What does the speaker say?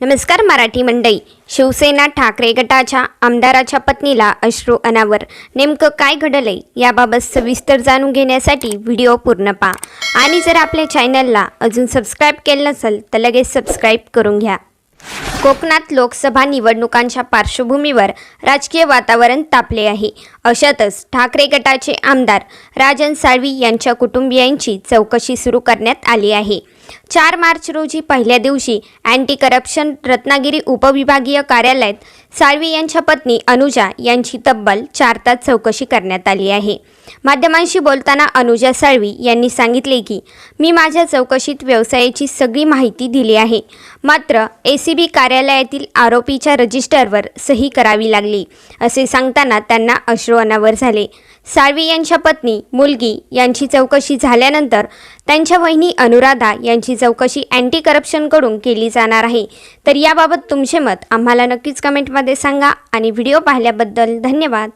नमस्कार मराठी मंडई शिवसेना ठाकरे गटाच्या आमदाराच्या पत्नीला अश्रू अनावर. नेमकं काय घडलंय याबाबत सविस्तर जाणून घेण्यासाठी व्हिडिओ पूर्ण पहा. आणि जर आपल्या चॅनलला अजून सबस्क्राईब केलं नसेल तर लगेच सबस्क्राईब करून घ्या. कोकणात लोकसभा निवडणुकांच्या पार्श्वभूमीवर राजकीय वातावरण तापले आहे. अशातच ठाकरे गटाचे आमदार राजन साळवी यांच्या कुटुंबियांची चौकशी सुरू करण्यात आली आहे. चार मार्च रोजी पहिल्या दिवशी अँटी करप्शन रत्नागिरी उपविभागीय कार्यालयात साळवी यांच्या पत्नी अनुजा यांची तब्बल चार तास चौकशी करण्यात आली आहे. माध्यमांशी बोलताना अनुजा साळवी यांनी सांगितले की मी माझ्या चौकशीत व्यवसायाची सगळी माहिती दिली आहे. मात्र ए सी बी कार्यालयातील आरोपीच्या रजिस्टरवर सही करावी लागली असे सांगताना त्यांना अश्रू अनावर झाले. साळवी यांच्या पत्नी मुलगी यांची चौकशी झाल्यानंतर त्यांच्या वहिनी अनुराधा यांची चौकशी अँटी करप्शनकडून केली जाणार आहे. तर याबाबत तुमचे मत आम्हाला नक्कीच कमेंटमध्ये सांगा आणि व्हिडिओ पाहिल्याबद्दल धन्यवाद.